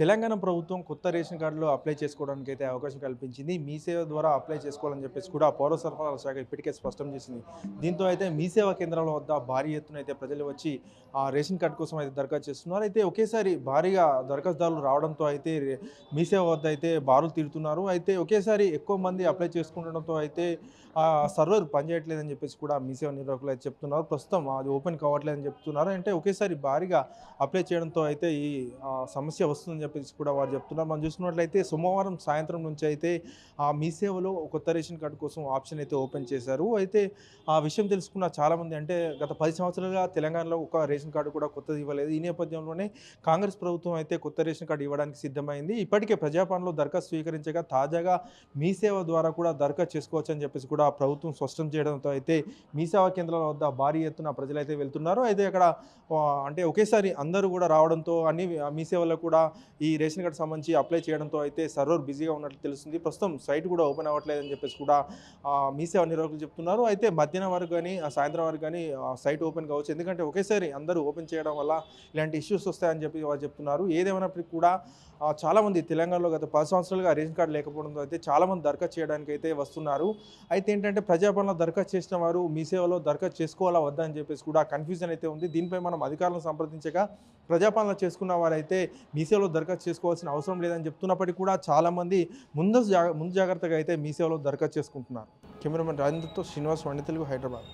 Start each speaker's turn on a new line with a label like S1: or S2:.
S1: తెలంగాణ ప్రభుత్వం కొత్త రేషన్ కార్డులు అప్లై చేసుకోవడానికి అయితే అవకాశం కల్పించింది. మీ సేవ ద్వారా అప్లై చేసుకోవాలని చెప్పేసి కూడా పౌర సరఫరాల శాఖ ఇప్పటికే స్పష్టం చేసింది. దీంతో అయితే మీ సేవా కేంద్రాల వద్ద భారీ ఎత్తున అయితే ప్రజలు వచ్చి ఆ రేషన్ కార్డు కోసం అయితే దరఖాస్తు చేస్తున్నారు. అయితే ఒకేసారి భారీగా దరఖాస్తుదారులు రావడంతో అయితే మీసేవ మీ సేవ వద్ద అయితే బారులు తీరుతున్నారు. అయితే ఒకేసారి ఎక్కువ మంది అప్లై చేసుకుండడంతో అయితే ఆ సర్వర్ పనిచేయట్లేదని చెప్పేసి కూడా మీ సేవ నిర్వాహకులు అయితే చెప్తున్నారు. ప్రస్తుతం అది ఓపెన్ కావట్లేదని చెప్తున్నారు. అంటే ఒకేసారి భారీగా అప్లై చేయడంతో అయితే ఈ సమస్య వస్తుందని చెప్పేసి కూడా వారు చెప్తున్నారు. మనం చూసుకున్నట్లయితే సోమవారం సాయంత్రం నుంచి అయితే ఆ మీ సేవలో కొత్త రేషన్ కార్డు కోసం ఆప్షన్ అయితే ఓపెన్ చేశారు. అయితే ఆ విషయం తెలుసుకున్న చాలామంది అంటే గత పది సంవత్సరాలుగా తెలంగాణలో ఒక రేషన్ కార్డు కూడా కొత్తది ఇవ్వలేదు. ఈ నేపథ్యంలోనే కాంగ్రెస్ ప్రభుత్వం అయితే కొత్త రేషన్ కార్డు ఇవ్వడానికి సిద్ధమైంది. ఇప్పటికే ప్రజాపాలనలో దరఖాస్తు స్వీకరించగా తాజాగా మీ సేవ ద్వారా కూడా దరఖాస్తు చేసుకోవచ్చు అని చెప్పేసి కూడా ప్రభుత్వం స్పష్టం చేయడంతో అయితే మీ సేవా కేంద్రాల వద్ద భారీ ఎత్తున ప్రజలైతే వెళ్తున్నారు. అయితే అక్కడ అంటే ఒకేసారి అందరూ కూడా రావడంతో అన్ని మీ సేవలో కూడా ఈ రేషన్ కార్డు సంబంధించి అప్లై చేయడంతో అయితే సర్వర్ బిజీగా ఉన్నట్లు తెలుస్తుంది. ప్రస్తుతం సైట్ కూడా ఓపెన్ అవ్వట్లేదని చెప్పేసి కూడా మీసేవ మీ సేవ నిర్వాహకులు చెప్తున్నారు. అయితే మధ్యాహ్నం వరకు కానీ సాయంత్రం వరకు కానీ సైట్ ఓపెన్ కావచ్చు. ఎందుకంటే ఒకేసారి అందరూ ఓపెన్ చేయడం వల్ల ఇలాంటి ఇష్యూస్ వస్తాయని చెప్పి వారు చెప్తున్నారు. ఏదేమైనప్పటికీ కూడా చాలామంది తెలంగాణలో గత పది సంవత్సరాలుగా రేషన్ కార్డు లేకపోవడంతో అయితే చాలామంది దరఖాస్తు చేయడానికి అయితే వస్తున్నారు. అయితే ఏంటంటే ప్రజాపాలన దరఖాస్తు చేసిన వారు మీ సేవలో దరఖాస్తు చేసుకోవాలా వద్దా అని చెప్పేసి కూడా కన్ఫ్యూజన్ అయితే ఉంది. దీనిపై మనం అధికారులను సంప్రదించగా ప్రజాపాలన చేసుకున్న వారైతే మీ సేవలో దరఖాస్తు చేసుకోవాల్సిన అవసరం లేదని చెప్తున్నప్పటికీ కూడా చాలామంది ముందు ముందు జాగ్రత్తగా అయితే మీ సేవలో దరఖాస్తు చేసుకుంటున్నారు. కెమెరామెన్ రాజేంద్రతో శ్రీనివాస్ వండి తెలుగు హైదరాబాద్.